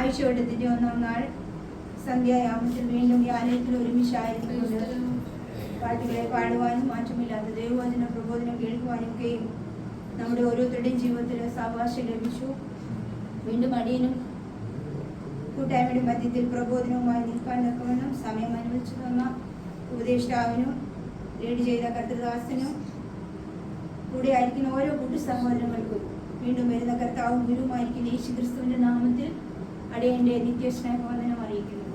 ആഴ്ചവട്ടത്തിന്റെ ഒന്നാം നാൾ സന്ധ്യായാമത്തിൽ വീണ്ടും ആലയത്തിൽ ഒരുമിച്ചായിരുന്നുകൊണ്ട് പാട്ടുകളെ പാടുവാനും മാറ്റമില്ലാത്ത ദൈവവചന പ്രബോധനം കേൾക്കുവാനും ഒക്കെയും നമ്മുടെ ഓരോരുത്തരുടെയും ജീവിതത്തിൽ സാവകാശം ലഭിച്ചു. വീണ്ടും അടിയനും കൂട്ടായ്മയുടെ മധ്യത്തിൽ പ്രബോധനവുമായി നിൽക്കാൻ നിൽക്കുമെന്നും സമയം അനുവദിച്ചു തന്ന ഉപദേഷ്ടാവിനും ലീഡ് ചെയ്ത കർത്തൃദാസനും കൂടെ ആയിരിക്കുന്ന ഓരോ കൂട്ടു സഹോദരങ്ങൾക്കും വീണ്ടും വരുന്ന കർത്താവും ഗുരുവുമായിരിക്കുന്ന യേശു ക്രിസ്തുവിന്റെ നാമത്തിൽ അടിയന്റെ നിത്യസ്നേഹവന്ദനം അറിയിക്കുന്നു.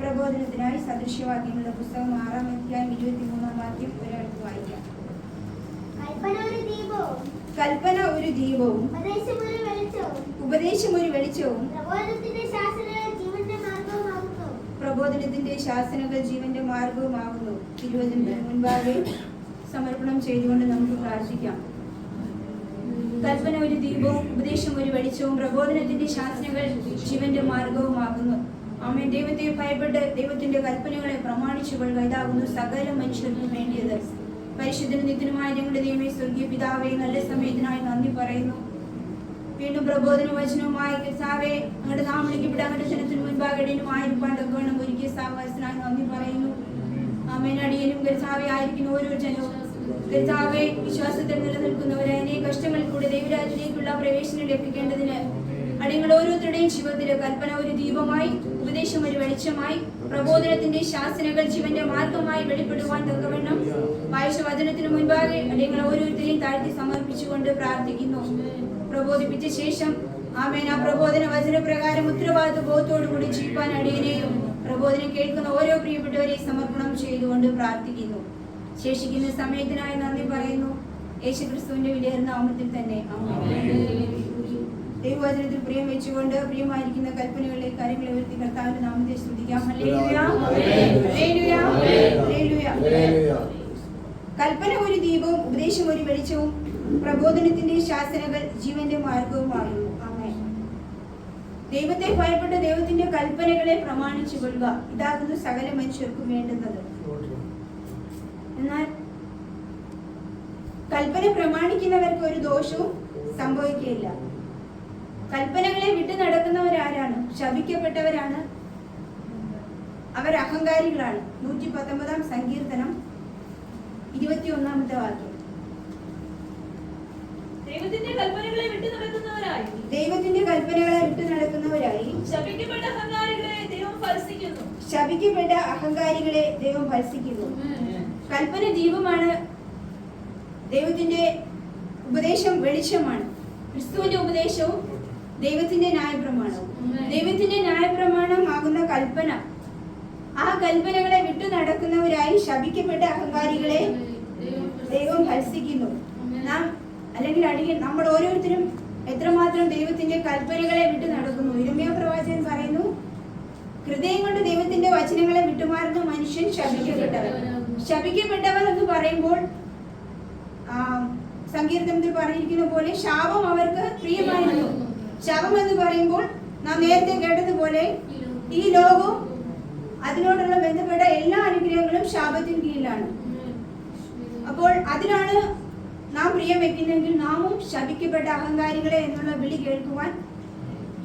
പ്രബോധനത്തിനായി സദൃശ്യവാക്യങ്ങളുടെ പുസ്തകം ആറാം അധ്യായം ഇരുപത്തിമൂന്നാം വാക്യം ഒരാൾക്ക് വായിക്കാം. കൽപ്പന ഒരു ദീപവും കൽപ്പന ഒരു ദീപവും ഉപദേശം ഒരു വെളിച്ചവും പ്രബോധനത്തിന്റെ ശാസനകൾ ജീവന്റെ മാർഗവുമാകുന്നു. തിരുവചനത്തിന് മുൻപാകെ സമർപ്പണം ചെയ്തുകൊണ്ട് നമുക്ക് പ്രാർത്ഥിക്കാം. കൽപ്പന ഒരു ദീപവും ഉപദേശം ഒരു വെളിച്ചവും പ്രബോധനത്തിന്റെ ശാസനകൾ ജീവന്റെ മാർഗവുമാകുന്നു. അമ്മ ദൈവത്തെ ഭയപ്പെട്ട് ദൈവത്തിന്റെ കൽപ്പനകളെ പ്രമാണിച്ചു കൊള്ളുക. ഇതാകുന്നു സകല മനുഷ്യർക്കും വേണ്ടിയത്. പരിശുദ്ധനും നിത്യനുമായ ഞങ്ങളുടെ ദൈവമേ സ്വർഗീയ പിതാവേ നല്ല സമയത്തിനായി നന്ദി പറയുന്നു. വീണ്ടും പ്രബോധന വചനവുമായി കർത്താവെ അങ്ങയുടെ നാം വിളിക്കപ്പെട്ട അങ്ങയുടെ ജനത്തിന് മുൻപാകടേനും തക്കവണ്ണം ഒരുക്കിയ സാവകാശത്തിനായി നന്ദി പറയുന്നു. ആമേൻ. ഗസാവേ ആയിരിക്കുന്ന ഓരോ ജനവും കർത്താവെ വിശ്വാസത്തിൽ നിലനിൽക്കുന്നവരായ അനേക കഷ്ടങ്ങളിൽ കൂടി ദൈവരാജ്യത്തിലേക്കുള്ള പ്രവേശനം ലഭിക്കേണ്ടതിന് അടിങ്ങൾ ഓരോരുത്തരുടെയും ജീവിതത്തിൽ കൽപ്പന ഒരു ദീപമായി ഉപദേശം ഒരു വെളിച്ചമായി പ്രബോധനത്തിന്റെ ശാസനകൾ ജീവന്റെ മാർഗമായി വെളിപ്പെടുവാൻ തക്കവണ്ണം വായിച്ച വചനത്തിന് മുൻപാകെ അടിങ്ങൾ ഓരോരുത്തരെയും താഴ്ത്തി സമർപ്പിച്ചുകൊണ്ട് പ്രാർത്ഥിക്കുന്നു. പ്രബോധിപ്പിച്ച ശേഷം ആമേൻ. ആ പ്രബോധന വചനപ്രകാരം ഉത്തരവാദിത്വ ബോധത്തോടുകൂടി ജീവിക്കാൻ അടിയനെയും പ്രബോധനം കേൾക്കുന്ന ഓരോ പ്രിയപ്പെട്ടവരെയും സമർപ്പണം ചെയ്തുകൊണ്ട് പ്രാർത്ഥിക്കുന്നു. ശേഷിക്കുന്ന സമയത്തിനായി നന്ദി പറയുന്നു. യേശുക്രിസ്തുവിന്റെ വിലയേറുന്ന നാമത്തിൽ തന്നെ. ദൈവവചനത്തിൽ പ്രിയം വെച്ചുകൊണ്ട് പ്രിയമായിരിക്കുന്ന കൽപ്പനകളിലെ കാര്യങ്ങളെ ഉയർത്തി കർത്താവിന്റെ നാമത്തെ ശ്രദ്ധിക്കാം. കൽപ്പന ഒരു ദീപവും ഉപദേശം ഒരു വെളിച്ചവും പ്രബോധനത്തിന്റെ ശാസനകൾ ജീവന്റെ മാർഗവുമാകുന്നു ആയിരുന്നു. ദൈവത്തെ ഭയപ്പെട്ട ദൈവത്തിന്റെ കൽപ്പനകളെ പ്രമാണിച്ചു കൊള്ളുക ഇതാകുന്നു സകല മനുഷ്യർക്കും വേണ്ടുന്നത്. എന്നാൽ കൽപ്പന പ്രമാണിക്കുന്നവർക്ക് ഒരു ദോഷവും സംഭവിക്കുകയില്ല. കൽപ്പനകളെ വിട്ടു നടക്കുന്നവരാരാണ്? ശപിക്കപ്പെട്ടവരാണ്? അവർ അഹങ്കാരികളാണ്. നൂറ്റി പത്തൊമ്പതാം സങ്കീർത്തനം ഇരുപത്തിയൊന്നാമത്തെ വാക്യം. ദൈവത്തിന്റെ കൽപ്പനകളെ വിട്ടു നടക്കുന്നവരായി. ദൈവത്തിന്റെ കൽപ്പനകളെ വിട്ടു നടക്കുന്നവരായി. ശപിക്കപ്പെട്ട അഹങ്കാരികളെ ദൈവം ഭർസിക്കുന്നു ശപിക്കപ്പെട്ട അഹങ്കാരികളെ ദൈവം ഭത്സിക്കുന്നു കൽപ്പന ദീപമാണ്. ദൈവത്തിന്റെ ഉപദേശം വെളിച്ചമാണ്. ക്രിസ്തുവിന്റെ ഉപദേശവും ദൈവത്തിന്റെ ന്യായപ്രമാണവും. ദൈവത്തിന്റെ ന്യായപ്രമാണമാകുന്ന കൽപ്പന. ആ കൽപ്പനകളെ വിട്ടു നടക്കുന്നവരായി ശപിക്കപ്പെട്ട അഹങ്കാരികളെ ദൈവം ഭത്സിക്കുന്നു നാം അല്ലെങ്കിൽ അടിയ നമ്മൾ ഓരോരുത്തരും എത്രമാത്രം ദൈവത്തിന്റെ കൽപ്പനകളെ വിട്ടു നടക്കുന്നു? ഇരുമ്യ പ്രവാചകൻ പറയുന്നു ഹൃദയം കൊണ്ട് ദൈവത്തിന്റെ വചനങ്ങളെ വിട്ടുമാറുന്ന മനുഷ്യൻ ശപിക്കപ്പെട്ടവൻ. ശപിക്കപ്പെട്ടവൻ എന്ന് പറയുമ്പോൾ സങ്കീർത്തനത്തിൽ പറഞ്ഞിരിക്കുന്ന പോലെ ശാപം അവർക്ക് പ്രിയമായിരുന്നു. ശവം എന്ന് പറയുമ്പോൾ നാം നേരത്തെ കേട്ടതുപോലെ ഈ ലോകവും അതിനോടുള്ള ബന്ധപ്പെട്ട എല്ലാ അനുഗ്രഹങ്ങളും ശാപത്തിന് കീഴിലാണ്. അപ്പോൾ അതിനാണ് നാം പ്രിയം വെക്കുന്നെങ്കിൽ നാമും ശപിക്കപ്പെട്ട അഹങ്കാരികളെ എന്നുള്ള വിളി കേൾക്കുവാൻ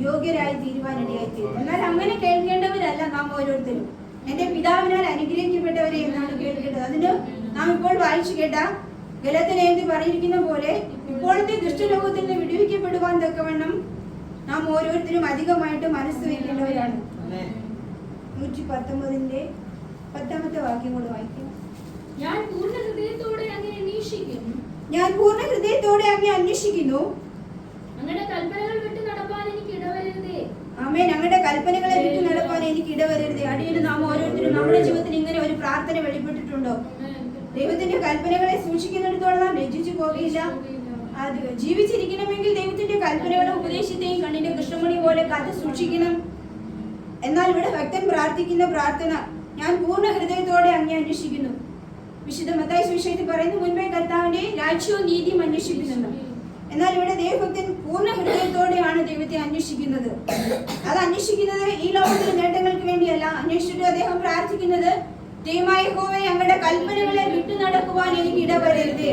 യോഗ്യരായി തീരുവാനിടയായി തീരും എന്നാൽ അങ്ങനെ കേൾക്കേണ്ടവരല്ല നാം ഓരോരുത്തരും. എന്റെ പിതാവിനാൽ അനുഗ്രഹിക്കപ്പെട്ടവരെ എന്നാണ് കേൾക്കേണ്ടത്. അതിന് നാം ഇപ്പോൾ വായിച്ചു കേട്ട ഗലത്തിനെഴുതി പറഞ്ഞിരിക്കുന്ന പോലെ ഇപ്പോഴത്തെ ദുഷ്ടലോകത്തിൽ നിന്ന് വിടുവിക്കപ്പെടുവാൻ തക്കവണ്ണം നാം ഓരോരുത്തരും അധികമായിട്ട് മനസ്സ് വയ്ക്കേണ്ടവരാണ് നൂറ്റി പത്തൊമ്പതിന്റെ പത്താമത്തെ വാക്യം കൂടെ വായിക്കും. ഞാൻ പൂർണ ഹൃദയത്തോടെ അങ്ങനെ അന്വേഷിക്കും ഞാൻ പൂർണ ഹൃദയത്തോടെ അങ്ങനെ അന്വേഷിക്കുന്നു. അങ്ങനെ കൽപ്പനകൾ വിട്ട് നടപ്പാൻ എനിക്ക് ഇടവരരുതേ. അമ്മേ ഞങ്ങളുടെ കൽപ്പനകളെ വിട്ട് എനിക്ക് ഇടവരരുത്. അടിയിൽ നാം ഓരോരുത്തരും നമ്മുടെ ജീവിതത്തിൽ ഇങ്ങനെ ഒരു പ്രാർത്ഥന വെളിപ്പെട്ടിട്ടുണ്ടോ? ദൈവത്തിന്റെ കൽപ്പനകളെ സൂക്ഷിക്കുന്നിടത്തോളം നാം രചിച്ചു പോകില്ല അത് ജീവിച്ചിരിക്കണമെങ്കിൽ ദൈവത്തിന്റെ കൽപ്പനകളും ഉപദേശത്തെയും കണ്ണിന്റെ കൃഷ്ണമണി പോലെ കാത്തു സൂക്ഷിക്കണം. എന്നാൽ ഇവിടെ ഭക്തൻ പ്രാർത്ഥിക്കുന്ന പ്രാർത്ഥന ഞാൻ പൂർണ ഹൃദയത്തോടെ അങ്ങേ അന്വേഷിക്കുന്നു. വിശുദ്ധ മത്തായ സുവിശേഷത്തിൽ പറയുന്നു മുൻപേ കർത്താവിന്റെ രാജ്യവും നീതിയും അന്വേഷിക്കുന്നുണ്ട്. എന്നാൽ ഇവിടെ ദൈവഭക്തൻ പൂർണ ഹൃദയത്തോടെയാണ് ദൈവത്തെ അന്വേഷിക്കുന്നത്. അത് അന്വേഷിക്കുന്നത് ഈ ലോകത്തിലെ നേട്ടങ്ങൾക്ക് വേണ്ടിയല്ല. അന്വേഷിച്ചിട്ട് അദ്ദേഹം പ്രാർത്ഥിക്കുന്നത് ദൈവമായ ഞങ്ങളുടെ കൽപ്പനകളെ വിട്ടു നടക്കുവാൻ എനിക്ക് ഇടവരരുത്.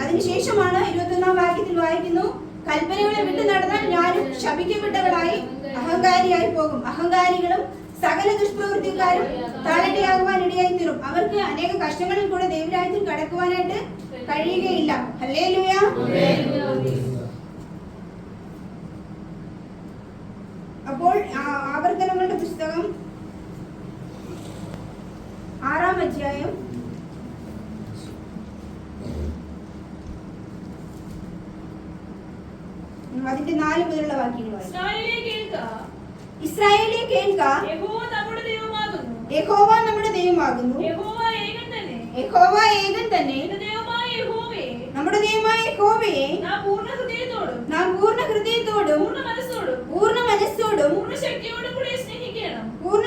അതിനുശേഷമാണ് ഇരുപത്തൊന്നാം വാക്യത്തിൽ വായിക്കുന്നു കൽപ്പനകളെ വിട്ടു നടന്നാൽ ഞാനും ശപിക്കപ്പെട്ടവളായി അഹങ്കാരിയായി പോകും. അഹങ്കാരികളും സകല ദുഷ്പ്രവൃത്തിക്കാരും താഴെയാകുവാൻ ഇടയായി തീരും. അവർക്ക് അനേക കഷ്ടങ്ങളിൽ കൂടെ ദൈവരാജ്യത്തിൽ കടക്കുവാനായിട്ട് കഴിയുകയില്ല. ഹല്ലേലൂയ. അപ്പോൾ ആ- ആവർത്തനങ്ങളുടെ പുസ്തകം ആറാം അധ്യായം അതിന്റെ നാല് മുതലുള്ള വാക്യങ്ങൾ. ഇസ്രായേലിയെ കേൾക്ക. യഹോവ നമ്മുടെ ദൈവമാകുന്നു. യഹോവ ഏകൻ തന്നെ. നമ്മുടെ ദൈവമായ യഹോവയെ നാം പൂർണ ഹൃദയത്തോടും പൂർണ മനസ്സോടും പൂർണ ശക്തിയോടും കൂടി സ്നേഹിക്കണം പൂർണ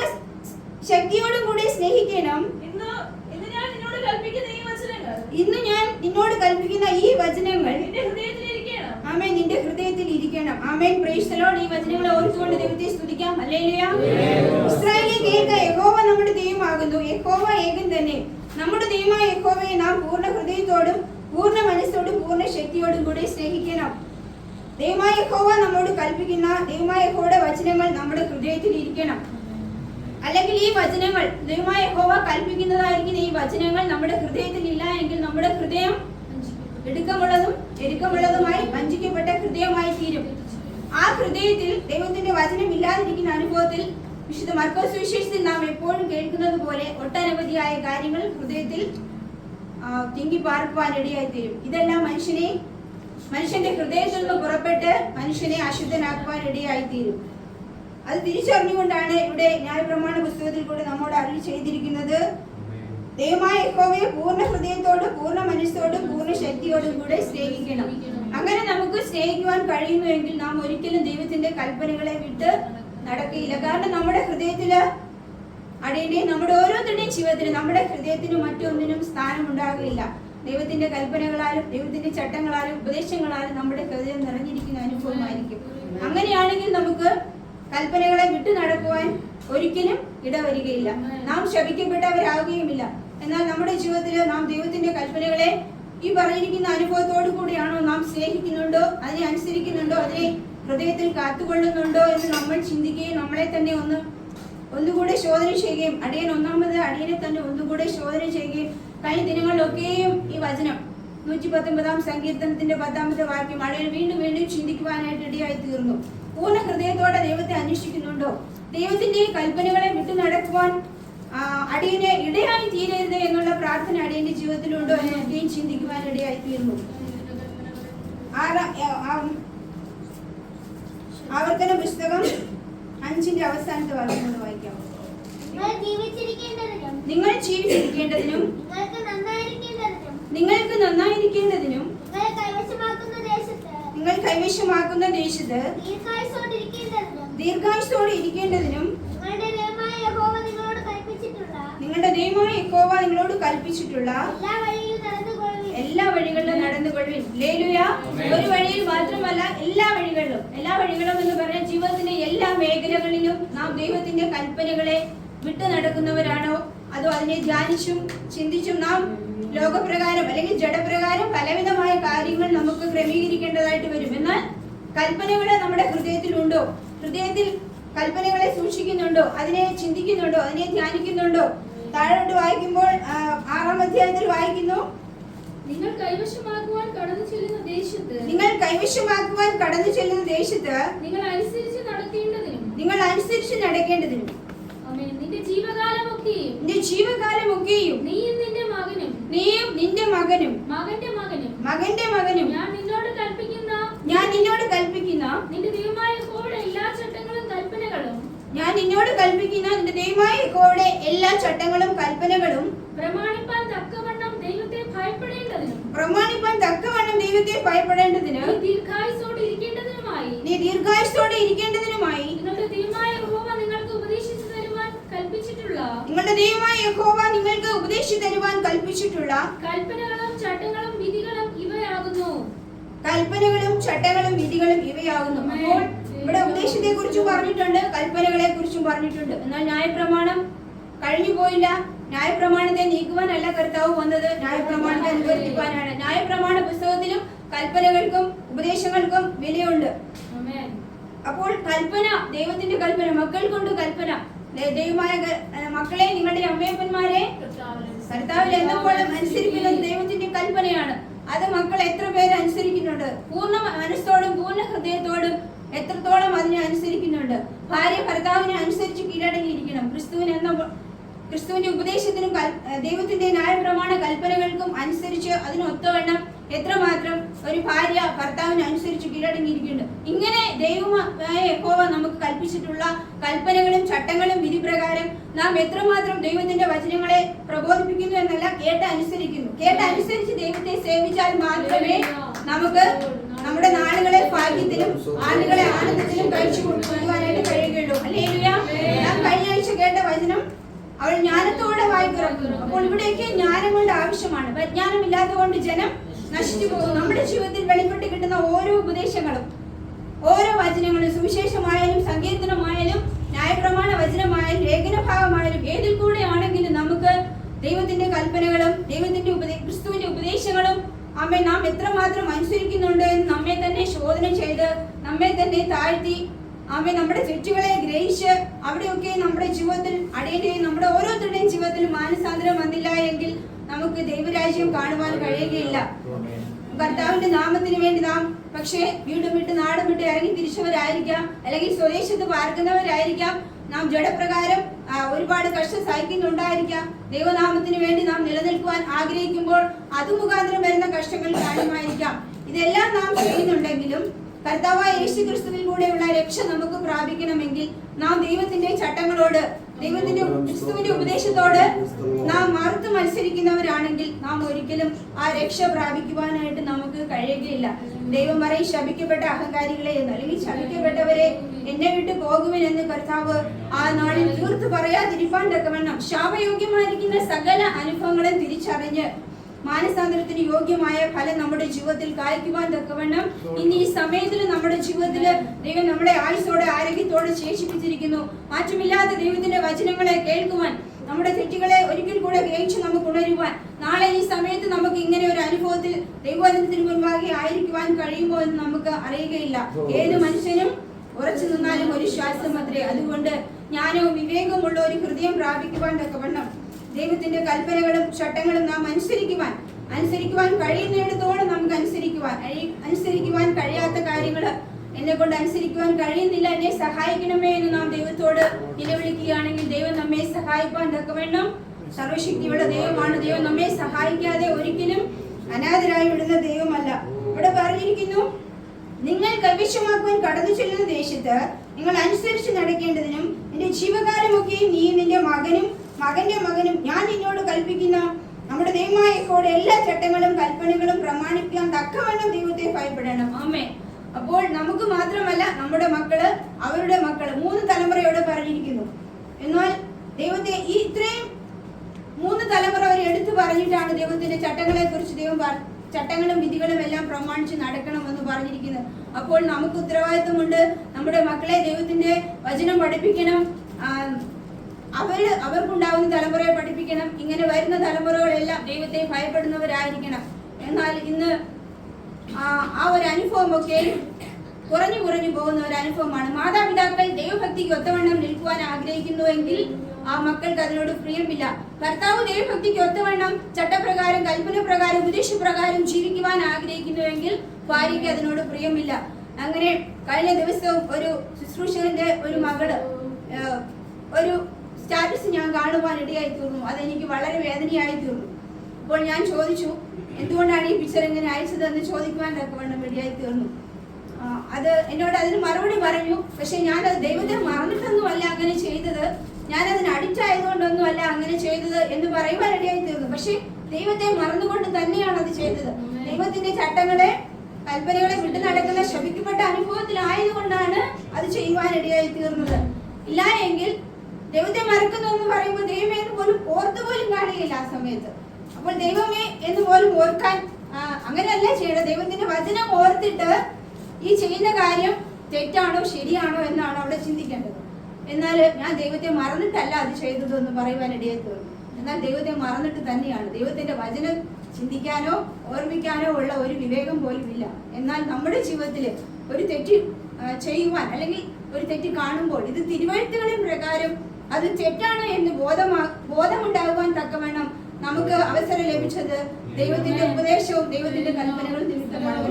ശക്തിയോടും കൂടി സ്നേഹിക്കണം ഇന്ന് ഇന്ന് ഞാൻ നിന്നോട് കൽപ്പിക്കുന്ന ഈ വചനങ്ങൾ ഇന്ന് ഞാൻ നിന്നോട് കൽപ്പിക്കുന്ന ഈ വചനങ്ങൾ നിന്റെ ഹൃദയത്തിൽ ഇരിക്കണം. ആമേൻ നിന്റെ ഹൃദയത്തിൽ ഇരിക്കണം. ആമേൻ പ്രൈസ് ദി ലോർഡ് ഈ വചനങ്ങളെ ഓർത്തുകൊണ്ട് ദൈവത്തെ സ്തുതിക്കാം. ഹല്ലേലൂയ ഇസ്രായേലിൽ കേൾക്ക യഹോവ നമ്മുടെ ദൈവമാകുന്നു. യഹോവ ഏകൻ തന്നെ. നമ്മുടെ ദൈവമായ യഹോവയെ നാം പൂർണ ഹൃദയത്തോടും പൂർണ മനസ്സോടും പൂർണ ശക്തിയോടും കൂടി സ്നേഹിക്കണം. ദൈവമായ യഹോവ നമ്മോട് കൽപ്പിക്കുന്ന ദൈവമായ യഹോവയുടെ വചനങ്ങൾ നമ്മുടെ ഹൃദയത്തിൽ ഇരിക്കണം. അല്ലെങ്കിൽ ഈ വചനങ്ങൾ ദൈവമായ യഹോവ കൽപ്പിക്കുന്നതായിരിക്കുന്ന ഈ വചനങ്ങൾ നമ്മുടെ ഹൃദയത്തിൽ നമ്മുടെ ഹൃദയം ഇടുക്കമുള്ളതും എരുക്കമുള്ളതുമായി വഞ്ചിക്കപ്പെട്ട ഹൃദയമായി തീരും. ആ ഹൃദയത്തിൽ ദൈവത്തിന്റെ വചനം ഇല്ലാതിരിക്കുന്ന അനുഭവത്തിൽ വിശുദ്ധ മർക്കോസ് വിശേഷത്തിൽ നാം എപ്പോഴും കേൾക്കുന്നത് പോലെ ഒട്ടനവധിയായ കാര്യങ്ങൾ ഹൃദയത്തിൽ തിങ്ങി പാർക്കുവാൻ ഇടയായി തീരും. ഇതെല്ലാം മനുഷ്യനെ മനുഷ്യന്റെ ഹൃദയത്തിൽ നിന്ന് പുറപ്പെട്ട് മനുഷ്യനെ അശുദ്ധനാക്കുവാൻ ഇടയായി തീരും. അത് തിരിച്ചറിഞ്ഞുകൊണ്ടാണ് ഇവിടെ ന്യായപ്രമാണ പുസ്തകത്തിൽ കൂടെ നമ്മോട് അരുളി ചെയ്തിരിക്കുന്നത്. ദൈവമായ യഹോവയെ പൂർണ ഹൃദയത്തോടും പൂർണ മനസ്സോടും പൂർണ ശക്തിയോടും കൂടെ സ്നേഹിക്കണം. അങ്ങനെ നമുക്ക് സ്നേഹിക്കുവാൻ കഴിയുന്നുവെങ്കിൽ നാം ഒരിക്കലും ദൈവത്തിന്റെ കൽപ്പനകളെ വിട്ട് നടക്കില്ല കാരണം നമ്മുടെ ഹൃദയത്തിൽ അടിയന്റെ നമ്മുടെ ഓരോരുത്തരുടെയും ജീവിതത്തിന് നമ്മുടെ ഹൃദയത്തിന് മറ്റൊന്നിനും സ്ഥാനം ഉണ്ടാകുകയില്ല ദൈവത്തിന്റെ കൽപ്പനകളാലും ദൈവത്തിന്റെ ചട്ടങ്ങളാലും ഉപദേശങ്ങളാലും നമ്മുടെ ഹൃദയം നിറഞ്ഞിരിക്കുന്ന അനുഭവമായിരിക്കും. അങ്ങനെയാണെങ്കിൽ നമുക്ക് കൽപ്പനകളെ വിട്ടു നടക്കുവാൻ ഒരിക്കലും ഇടവരികയില്ല. നാം ശപിക്കപ്പെട്ടവരാകുകയുമില്ല. എന്നാൽ നമ്മുടെ ജീവിതത്തിൽ നാം ദൈവത്തിന്റെ കൽപ്പനകളെ ഈ പറഞ്ഞിരിക്കുന്ന അനുഭവത്തോടു കൂടിയാണോ നാം സ്നേഹിക്കുന്നുണ്ടോ അതിനെ അനുസരിക്കുന്നുണ്ടോ അതിനെ ഹൃദയത്തിൽ കാത്തുകൊള്ളുന്നുണ്ടോ എന്ന് നമ്മൾ ചിന്തിക്കുകയും നമ്മളെ തന്നെ ഒന്ന് ഒന്നുകൂടെ ശോധന ചെയ്യുകയും അടിയൻ ഒന്നാമത് അടിയനെ തന്നെ ഒന്നുകൂടെ ശോധന ചെയ്യുകയും കഴിഞ്ഞ ദിനങ്ങളിലൊക്കെയും ഈ വചനം നൂറ്റി പത്തൊമ്പതാം സങ്കീർത്തനത്തിന്റെ പത്താമത്തെ വാക്യം അടിയൻ വീണ്ടും വീണ്ടും ചിന്തിക്കുവാനായിട്ട് ഇടയായി തീർന്നു. പൂർണ ഹൃദയത്തോടെ ദൈവത്തെ അന്വേഷിക്കുന്നുണ്ടോ? ദൈവത്തിന്റെ കൽപ്പനകളെ വിട്ടു നടക്കുവാൻ അടിയനെ ഇടയായി തീരരുത് എന്നുള്ള പ്രാർത്ഥന അടിയന്റെ ജീവിതത്തിലുണ്ടോ എന്നൊക്കെയും ചിന്തിക്കുവാൻ ഇടയായി തീർന്നു ആവർത്തന പുസ്തകം അഞ്ചിന്റെ അവസാനത്തെ വർഷം വായിക്കാം. നിങ്ങൾ ജീവിച്ചിരിക്കേണ്ടതിനും നിങ്ങൾക്ക് നന്നായിരിക്കേണ്ടതിനും നിങ്ങൾക്ക് നന്നായിരിക്കേണ്ടതിനും നിങ്ങളെ കൈവശമാക്കുന്ന ദേശത്ത് നിങ്ങൾ കൈവശമാക്കുന്ന ദേശത്ത് ദീർഘായുസോടെ ഇരിക്കേണ്ടതിനും നിങ്ങളുടെ ദൈവമായ യഹോവ നിങ്ങളോട് കൽപ്പിച്ചിട്ടുള്ള എല്ലാ വഴികളിലും നടന്നുകൊള്ളുവിൻ. ലേലുയ ഒരു വഴിയിൽ മാത്രമല്ല എല്ലാ വഴികളിലും. എല്ലാ വഴികളും എന്ന് പറഞ്ഞാൽ ജീവിതത്തിന്റെ എല്ലാ മേഖലകളിലും നാം ദൈവത്തിന്റെ കൽപ്പനകളെ വിട്ടു നടക്കുന്നവരാണോ? അതോ അതിനെ ധ്യാനിച്ചും ചിന്തിച്ചും നാം ലോകപ്രകാരം അല്ലെങ്കിൽ ജഡപ്രകാരം പലവിധമായ കാര്യങ്ങൾ നമുക്ക് ക്രമീകരിക്കേണ്ടതായിട്ട് വരും. എന്നാൽ കൽപ്പനകൾ നമ്മുടെ ഹൃദയത്തിലുണ്ടോ? ഹൃദയത്തിൽ കൽപ്പനകളെ സൂക്ഷിക്കുന്നുണ്ടോ? അതിനെ ചിന്തിക്കുന്നുണ്ടോ? അതിനെ ധ്യാനിക്കുന്നുണ്ടോ? താഴോട്ട് വായിക്കുമ്പോൾ ആറാം അധ്യായത്തിൽ വായിക്കുന്നു. നിങ്ങൾ കൈവശമാക്കുവാൻ കടന്നു ചെല്ലുന്ന ദേശത്ത് നിങ്ങൾ കൈവശമാക്കുവാൻ കടന്നു ചെല്ലുന്ന ദേശത്ത് നിങ്ങൾ അനുസരിച്ച് നടക്കേണ്ടതിനും നിങ്ങൾ അനുസരിച്ച് നടക്കേണ്ടതിനും ജീവകാലമൊക്കെയും നീയും നിന്റെ മകനും. നീയും നിന്റെ മകനും മകന്റെ മകനും. മകന്റെ മകനും ഞാൻ നിന്നോട് കൽപ്പിക്കുന്ന ഞാൻ നിന്നോട് കൽപ്പിക്കുന്ന നിന്റെ ദൈവമായ കോടെ എല്ലാ ചട്ടങ്ങളും കൽപ്പനകളും ഞാൻ നിന്നോട് കൽപ്പിക്കുന്ന നിന്റെ ദൈവമായ കോടെ എല്ലാ ചട്ടങ്ങളും കൽപ്പനകളും പ്രമാണിപ്പാൻ തക്കവണ്ണം ദൈവത്തെ ഭയപ്പെടേണ്ടതിനും പ്രമാണിപ്പാൻ തക്കവണ്ണം ദൈവത്തെ ഭയപ്പെടേണ്ടതിന് ദീർഘായുസോടെ ഇരിക്കേണ്ടതിനുമായി നീ ദീർഘായുസോടെ ഇരിക്കേണ്ടതിനുമായി നിങ്ങളുടെ ദൈവമായ യഹോവ നിങ്ങൾക്ക് ഉപദേശിച്ചു തരുവാൻ കൽപ്പിച്ചിട്ടുള്ള നിങ്ങളുടെ ദൈവമായ യഹോവ നിങ്ങൾക്ക് ഉപദേശിച്ചു തരുവാൻ കൽപ്പിച്ചിട്ടുള്ള കൽപ്പനകളും ചട്ടങ്ങളും വിധികളും ഇവയാകുന്നു. കൽപ്പനകളും ചട്ടങ്ങളും വിധികളും ഇവയാകുന്നു. അപ്പോൾ ഇവിടെ ഉപദേശത്തെ കുറിച്ചും പറഞ്ഞിട്ടുണ്ട് കൽപ്പനകളെ കുറിച്ചും പറഞ്ഞിട്ടുണ്ട്. എന്നാൽ ന്യായപ്രമാണം കഴിഞ്ഞു പോയില്ല ന്യായപ്രമാണത്തെ നീക്കുവാനല്ല കർത്താവ് വന്നത്. ന്യായപ്രമാണത്തെ നിവർത്തിപ്പാനാണ് ന്യായപ്രമാണ പുസ്തകത്തിലും കൽപ്പനകൾക്കും ഉപദേശങ്ങൾക്കും വിലയുണ്ട്. അപ്പോൾ കൽപ്പന ദൈവത്തിന്റെ കൽപ്പന മക്കൾ കൊണ്ട് കൽപ്പന ദൈവമായ മക്കളെ നിങ്ങളുടെ അമ്മയപ്പന്മാരെ കർത്താവിൽ എന്നപ്പോഴും അനുസരിക്കുന്നത് ദൈവത്തിന്റെ കൽപ്പനയാണ്. അത് മക്കൾ എത്ര പേര് അനുസരിക്കുന്നുണ്ട്? പൂർണ മനസ്സോടും പൂർണ ഹൃദയത്തോടും എത്രത്തോളം അതിനെ അനുസരിക്കുന്നുണ്ട്? ഭാര്യ ഭർത്താവിനെ അനുസരിച്ച് കീഴടങ്ങിയിരിക്കണം. ക്രിസ്തുവിന് എന്ന ക്രിസ്തുവിന്റെ ഉപദേശത്തിനും ദൈവത്തിന്റെ ന്യായപ്രമാണ കൽപ്പനകൾക്കും അനുസരിച്ച് അതിനൊത്തവണ്ണം എത്രമാത്രം ഒരു ഭാര്യ ഭർത്താവിന് അനുസരിച്ച് കീഴടങ്ങിയിരിക്കുന്നുണ്ട്. ഇങ്ങനെ ദൈവമായ യഹോവ നമുക്ക് കൽപ്പിച്ചിട്ടുള്ള കൽപ്പനകളും ചട്ടങ്ങളും വിധി പ്രകാരം നാം എത്രമാത്രം ദൈവത്തിന്റെ വചനങ്ങളെ പ്രബോധിപ്പിക്കുന്നു എന്നല്ല കേട്ട് അനുസരിക്കുന്നു കേട്ട് അനുസരിച്ച് ദൈവത്തെ സേവിച്ചാൽ മാത്രമേ നമുക്ക് നമ്മുടെ നാളുകളെ ഭാഗ്യത്തിലും ആളുകളെ ആനന്ദത്തിലും കഴിച്ചു കൊടുക്കുവാനായിട്ട് കഴിയുകയുള്ളൂ. അല്ലേ നാം കഴിഞ്ഞ ആഴ്ച കേട്ട വചനം അവൾ ജ്ഞാനത്തോടെ വായി തുറക്കുന്നു അപ്പോൾ ഇവിടെയൊക്കെ ജ്ഞാനം കൊണ്ട് ആവശ്യമാണ്. പരിജ്ഞാനം ഇല്ലാത്തതുകൊണ്ട് ജനം നശിച്ചു പോകും നമ്മുടെ ജീവിതത്തിൽ വെളിപ്പെട്ട് കിട്ടുന്ന ഓരോ ഉപദേശങ്ങളും ഓരോ വചനങ്ങളും സുവിശേഷമായാലും സങ്കീർത്തനമായാലും ന്യായപ്രമാണ വചനമായാലും ലേഖനഭാഗമായാലും ഏതിൽ കൂടെ ആണെങ്കിലും നമുക്ക് ദൈവത്തിന്റെ കൽപ്പനകളും ദൈവത്തിന്റെ ഉപദേ ക്രിസ്തുവിന്റെ ഉപദേശങ്ങളും അമ്മ നാം എത്രമാത്രം അനുസരിക്കുന്നുണ്ട് എന്ന് നമ്മെ തന്നെ ശോധന ചെയ്ത് നമ്മെ തന്നെ താഴ്ത്തി അമ്മ നമ്മുടെ തെറ്റുകളെ ഗ്രഹിച്ച് അവിടെയൊക്കെ നമ്മുടെ ജീവിതത്തിൽ അടയേണ്ടി നമ്മുടെ ഓരോരുത്തരുടെയും ജീവിതത്തിൽ മാനസാന്തരം വന്നില്ല എങ്കിൽ നമുക്ക് ദൈവരാജ്യം കാണുവാൻ കഴിയുകയില്ല. കർത്താവിന്റെ നാമത്തിന് വേണ്ടി നാം പക്ഷേ വീടും വിട്ട് നാടും വിട്ട് ഇറങ്ങി തിരിച്ചവരായിരിക്കാം. അല്ലെങ്കിൽ സ്വദേശത്ത് പാർക്കുന്നവരായിരിക്കാം. നാം ജഡപ്രകാരം ഒരുപാട് കഷ്ടം സഹിക്കുന്നുണ്ടായിരിക്കാം ദൈവനാമത്തിന് വേണ്ടി നാം നിലനിൽക്കുവാൻ ആഗ്രഹിക്കുമ്പോൾ അത് മുഖാന്തരം വരുന്ന കഷ്ടങ്ങൾ കാണുമായിരിക്കാം ഇതെല്ലാം നാം ചെയ്യുന്നുണ്ടെങ്കിലും കർത്താവായ യേശു ക്രിസ്തുവിലൂടെയുള്ള രക്ഷ നമുക്ക് പ്രാപിക്കണമെങ്കിൽ നാം ദൈവത്തിന്റെ ചട്ടങ്ങളോട് ദൈവത്തിന്റെ ക്രിസ്തുവിന്റെ ഉപദേശത്തോട് നാം മറുത്ത് മത്സരിക്കുന്നവരാണെങ്കിൽ നാം ഒരിക്കലും ആ രക്ഷ പ്രാപിക്കുവാനായിട്ട് നമുക്ക് കഴിയുകയില്ല. ദൈവം പറയും ശപിക്കപ്പെട്ട അഹങ്കാരികളെ എന്ന്. അല്ലെങ്കിൽ ശപിക്കപ്പെട്ടവരെ എന്നെ വിട്ട് പോകുമെന്ന് കർത്താവ് ആ നാളിൽ തീർത്ത് പറയാതിരിപ്പാൻ തക്കവണ്ണം ശാപയോഗ്യമായിരിക്കുന്ന സകല അനുഭവങ്ങളും തിരിച്ചറിഞ്ഞ് മാനസാന്തരത്തിന് യോഗ്യമായ ഫലം നമ്മുടെ ജീവിതത്തിൽ കായ്ക്കുവാൻ തക്കവണ്ണം ഇനി ഈ സമയത്തിൽ നമ്മുടെ ജീവിതത്തിൽ ദൈവം നമ്മുടെ ആയുസോടെ ആരോഗ്യത്തോടെ ശേഷിപ്പിച്ചിരിക്കുന്നു. മാറ്റമില്ലാത്ത ദൈവത്തിന്റെ വചനങ്ങളെ കേൾക്കുവാൻ നമ്മുടെ തെറ്റുകളെ ഒരിക്കൽ കൂടെ ഗ്രഹിച്ച് നമുക്ക് ഉണരുവാൻ നാളെ ഈ സമയത്ത് നമുക്ക് ഇങ്ങനെ ഒരു അനുഭവത്തിൽ ദൈവവചനത്തിന് മുൻപാകെ ആയിരിക്കുവാൻ കഴിയുമോ എന്ന് നമുക്ക് അറിയുകയില്ല. ഏത് മനുഷ്യനും ഉറച്ചു നിന്നാലും ഒരു ശ്വാസം അതുകൊണ്ട് ജ്ഞാനവും വിവേകമുള്ള ഒരു ഹൃദയം പ്രാപിക്കുവാൻ തക്കവണ്ണം ദൈവത്തിന്റെ കൽപ്പനകളും ചട്ടങ്ങളും നാം അനുസരിക്കുവാൻ അനുസരിക്കുവാൻ കഴിയുന്നിടത്തോളം നമുക്ക് അനുസരിക്കുവാൻ അനുസരിക്കുവാൻ കഴിയാത്ത കാര്യങ്ങൾ എന്നെ കൊണ്ട് അനുസരിക്കുവാൻ കഴിയുന്നില്ല. എന്നെ സഹായിക്കണമേ എന്ന് നാം ദൈവത്തോട് നിലവിളിക്കുകയാണെങ്കിൽ ദൈവം നമ്മെ സഹായിക്കുവാൻ തക്കവണ്ണം സർവശക്തിയുള്ള ദൈവമാണ്. ദൈവം നമ്മെ സഹായിക്കാതെ ഒരിക്കലും അനാഥരായി വിടുന്ന ദൈവമല്ല. ഇവിടെ പറഞ്ഞിരിക്കുന്നു നിങ്ങൾ കൈവശമാക്കുവാൻ കടന്നു ചെല്ലുന്ന ദേശത്ത് നിങ്ങൾ അനുസരിച്ച് നടക്കേണ്ടതിനും നിന്റെ ജീവകാലമൊക്കെയും നീ നിന്റെ മകനും മകന്റെ മകനും ഞാൻ നിന്നോട് കൽപ്പിക്കുന്ന നമ്മുടെ ദൈവമായ യഹോവയുടെ എല്ലാ ചട്ടങ്ങളും കൽപ്പനകളും പ്രമാണിക്കാൻ തക്കവണ്ണം ദൈവത്തെ ഭയപ്പെടണം. ആമേ അപ്പോൾ നമുക്ക് മാത്രമല്ല നമ്മുടെ മക്കൾ അവരുടെ മക്കൾ മൂന്ന് തലമുറയോടെ പറഞ്ഞിരിക്കുന്നു. എന്നാൽ ദൈവത്തെ ഈ ഇത്രയും മൂന്ന് തലമുറ അവർ എടുത്തു പറഞ്ഞിട്ടാണ് ദൈവത്തിന്റെ ചട്ടങ്ങളെ കുറിച്ച് ദൈവം ചട്ടങ്ങളും വിധികളും എല്ലാം പ്രമാണിച്ച് നടക്കണമെന്ന് പറഞ്ഞിരിക്കുന്നത് അപ്പോൾ നമുക്ക് ഉത്തരവാദിത്വമുണ്ട്. നമ്മുടെ മക്കളെ ദൈവത്തിന്റെ വചനം പഠിപ്പിക്കണം. അവർ അവർക്കുണ്ടാവുന്ന തലമുറയെ പഠിപ്പിക്കണം. ഇങ്ങനെ വരുന്ന തലമുറകളെല്ലാം ദൈവത്തെ ഭയപ്പെടുന്നവരായിരിക്കണം. എന്നാൽ ഇന്ന് ആ ഒരു അനുഭവമൊക്കെ കുറഞ്ഞു കുറഞ്ഞു പോകുന്ന ഒരു അനുഭവമാണ്. മാതാപിതാക്കൾ ദൈവഭക്തിക്ക് ഒത്തവണ്ണം നിൽക്കുവാൻ ആഗ്രഹിക്കുന്നുവെങ്കിൽ ആ മക്കൾക്ക് അതിനോട് പ്രിയമില്ല. ഭർത്താവ് ദൈവഭക്തിക്ക് ഒത്തവണ്ണം ചട്ടപ്രകാരം കൽപ്പന പ്രകാരം ഉപദേശപ്രകാരം ജീവിക്കുവാൻ ആഗ്രഹിക്കുന്നുവെങ്കിൽ ഭാര്യയ്ക്ക് അതിനോട് പ്രിയമില്ല. അങ്ങനെ കഴിഞ്ഞ ദിവസവും ഒരു ശുശ്രൂഷകന്റെ ഒരു മകൾ ഒരു സ്റ്റാറ്റസ് ഞാൻ കാണുവാൻ ഇടയായി തീർന്നു അതെനിക്ക് വളരെ വേദനയായി തീർന്നു അപ്പോൾ ഞാൻ ചോദിച്ചു എന്തുകൊണ്ടാണ് ഈ പിക്ചർ ഇങ്ങനെ അയച്ചതെന്ന് ചോദിക്കുവാൻ തക്കവണ്ണം ഇടയായി തീർന്നു അത് എന്നോട് അതിന് മറുപടി പറഞ്ഞു പക്ഷെ ഞാനത് ദൈവത്തെ മറന്നിട്ടൊന്നും അല്ല അങ്ങനെ ചെയ്തത്. ഞാൻ അതിന് അഡിക്റ്റ് അങ്ങനെ ചെയ്തത് എന്ന് പറയുവാൻ ഇടയായി തീർന്നു പക്ഷെ ദൈവത്തെ മറന്നുകൊണ്ട് തന്നെയാണ് അത് ചെയ്തത്. ദൈവത്തിന്റെ ചട്ടങ്ങളെ കൽപ്പനകളെ വിട്ടു നടക്കുന്ന ശപിക്കപ്പെട്ട അനുഭവത്തിലായതുകൊണ്ടാണ് അത് ചെയ്യുവാൻ ഇടയായി തീർന്നത് ഇല്ല എങ്കിൽ ദൈവത്തെ മറക്കുന്നു എന്ന് പറയുമ്പോൾ ദൈവമേ എന്ന് പോലും ഓർത്തു പോലും കാണുകയില്ല ആ സമയത്ത്. അപ്പോൾ ദൈവമേ എന്ന് പോലും ഓർക്കാൻ അങ്ങനെയല്ല ചെയ്യേണ്ടത്. ദൈവത്തിന്റെ വചനം ഓർത്തിട്ട് ഈ ചെയ്യുന്ന കാര്യം തെറ്റാണോ ശരിയാണോ എന്നാണ് അവിടെ ചിന്തിക്കേണ്ടത്. എന്നാൽ ഞാൻ ദൈവത്തെ മറന്നിട്ടല്ല അത് ചെയ്തത് എന്ന് പറയുവാൻ തീർന്നു എന്നാൽ ദൈവത്തെ മറന്നിട്ട് തന്നെയാണ്. ദൈവത്തിന്റെ വചനം ചിന്തിക്കാനോ ഓർമ്മിക്കാനോ ഉള്ള ഒരു വിവേകം പോലും ഇല്ല. എന്നാൽ നമ്മുടെ ജീവിതത്തിൽ ഒരു തെറ്റ് ചെയ്യുവാൻ അല്ലെങ്കിൽ ഒരു തെറ്റ് കാണുമ്പോൾ ഇത് തിരുവഴുത്തുകളിൻ പ്രകാരം അത് തെറ്റാണ് എന്ന് ബോധമാ ബോധമുണ്ടാകുവാൻ തക്കവണ്ണം നമുക്ക് അവസരം ലഭിച്ചത് ദൈവത്തിന്റെ ഉപദേശവും ദൈവത്തിന്റെ കൽപ്പനകളും നിമിത്തമാണ്.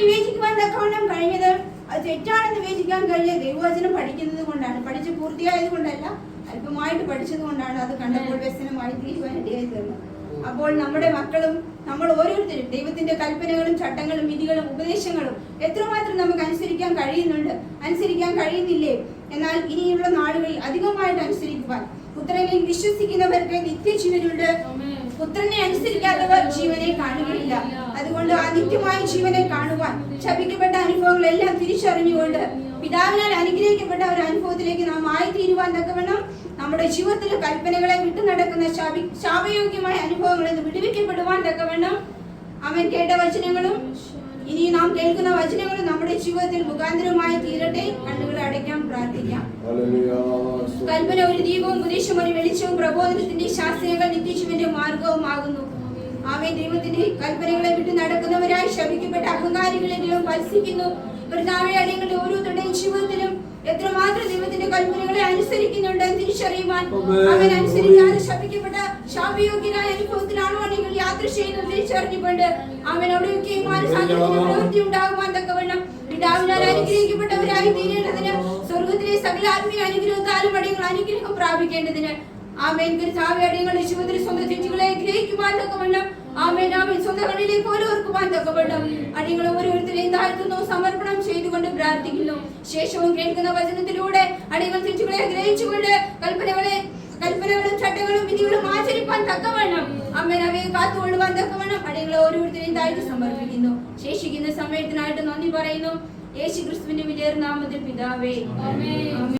വിവേചിക്കുവാൻ തക്കവണ്ണം കഴിഞ്ഞത് അത് തെറ്റാണെന്ന് വിവേചിക്കാൻ കഴിഞ്ഞ ദൈവവചനം പഠിക്കുന്നത് കൊണ്ടാണ്. പഠിച്ച് പൂർത്തിയായത് കൊണ്ടല്ല അല്പമായിട്ട് പഠിച്ചത് കൊണ്ടാണ് അത് കണ്ടപ്പോൾ വ്യസനമായി തീരുവാൻ ഇടയായി തീർന്നത്. അപ്പോൾ നമ്മുടെ മക്കളും നമ്മൾ ഓരോരുത്തരും ദൈവത്തിന്റെ കൽപ്പനകളും ചട്ടങ്ങളും വിധികളും ഉപദേശങ്ങളും എത്രമാത്രം നമുക്ക് അനുസരിക്കാൻ കഴിയുന്നുണ്ട്? അനുസരിക്കാൻ കഴിയുന്നില്ലേ? എന്നാൽ ഇനിയുള്ള നാളുകളിൽ അധികമായിട്ട് അനുസരിക്കുവാൻ. പുത്രനിൽ വിശ്വസിക്കുന്നവർക്ക് നിത്യജീവനുണ്ട്. പുത്രനെ അനുസരിക്കാത്തവർ ജീവനെ കാണുകയില്ല. അതുകൊണ്ട് ആ നിത്യമായ ജീവനെ കാണുവാൻ ശപിക്കപ്പെട്ട അനുഭവങ്ങളെല്ലാം തിരിച്ചറിഞ്ഞുകൊണ്ട് പിതാവിനാൽ അനുഗ്രഹിക്കപ്പെട്ട ഒരു അനുഭവത്തിലേക്ക് നാം ആയിത്തീരുവാൻ തക്കവണ്ണം നമ്മുടെ ജീവിതത്തിലെ കൽപ്പനകളെ വിട്ടു നടക്കുന്ന ശാപി ശാപയോഗ്യമായ അനുഭവങ്ങളിൽ നിന്ന് വിടുവിക്കപ്പെടുവാൻ തക്കവണ്ണം അവൻ കേട്ട വചനങ്ങളും ഇനി നാം കേൾക്കുന്ന വചനങ്ങളും നമ്മുടെ ജീവിതത്തിൽ മുഖാന്തരമായി തീരട്ടെ കണ്ണുകൾ അടയ്ക്കാൻ പ്രാർത്ഥിക്കാം. കൽപ്പന ഒരു ദീപവും ഉപദേശം ഒരു വെളിച്ചവും പ്രബോധനത്തിന്റെ ശാസ്ത്രങ്ങൾ നിത്യശിവന്റെ മാർഗവുമാകുന്നു. ആമേ ദൈവത്തിന്റെ കൽപ്പനകളെ വിട്ട് നടക്കുന്നവരായി ശപിക്കപ്പെട്ട അഹങ്കാരികളെങ്കിലും മത്സിക്കുന്നു കർത്താവെ അടിയങ്ങളുടെ ഓരോരുത്തരുടെയും ജീവിതത്തിലും എത്രമാത്രം ദൈവത്തിന്റെ കൽപ്പനകളെ അനുസരിക്കുന്നുണ്ട് എന്ന് തിരിച്ചറിയുവാൻ. അവൻ അനുസരിക്കാതെ ശപിക്കപ്പെട്ട ശാപയോഗ്യനായ അനുഭവത്തിലാണോ നിങ്ങൾ യാത്ര ചെയ്യുന്നത് തിരിച്ചറിഞ്ഞുകൊണ്ട് അവൻ അവിടെയൊക്കെ മാനസാന്തരത്തിന്റെ പ്രവൃത്തി ഉണ്ടാകുവാൻ തക്കവണ്ണം പിതാവിനാൽ അനുഗ്രഹിക്കപ്പെട്ടവരായി തീരേണ്ടതിന് സ്വർഗത്തിലെ സകല ആത്മീയ അനുഗ്രഹത്താലും അടിയങ്ങൾ അനുഗ്രഹം പ്രാപിക്കേണ്ടതിന് ആമേൻ. കർത്താവേ അടിയങ്ങൾ ജീവിതത്തിൽ സ്വന്തം തെറ്റുകളെ ഗ്രഹിക്കുവാൻ തക്കവണ്ണം. ആമേൻ. ആമേൻ. സ്വന്തം കണ്ണിലേക്ക് ഓരോർക്കുവാൻ തക്കവണ്ണം. അടിയങ്ങൾ ഓരോരുത്തരെയും താഴ്ത്തുന്നു സമർപ്പണം ചെയ്തുകൊണ്ട് പ്രാർത്ഥിക്കുന്നു. ശേഷവും കേൾക്കുന്ന വചനത്തിലൂടെ അടിയങ്ങൾ തെറ്റുകളെ ഗ്രഹിച്ചുകൊണ്ട് കൽപ്പനകളെ കൽപ്പനകളും ചട്ടങ്ങളും വിധികളും ആചരിപ്പാൻ തക്കവണ്ണം. അമ്മൻ അവയെ കാത്തുകൊള്ളുവാൻ തക്കവണ്ണം അടിയങ്ങളെ ഓരോരുത്തരെയും താഴ്ത്തി സമർപ്പിക്കുന്നു. ശേഷിക്കുന്ന സമയത്തിനായിട്ട് നന്ദി പറയുന്നു. യേശു ക്രിസ്തുവിന്റെ വിജയർ നാമത്തിൽ പിതാവേ.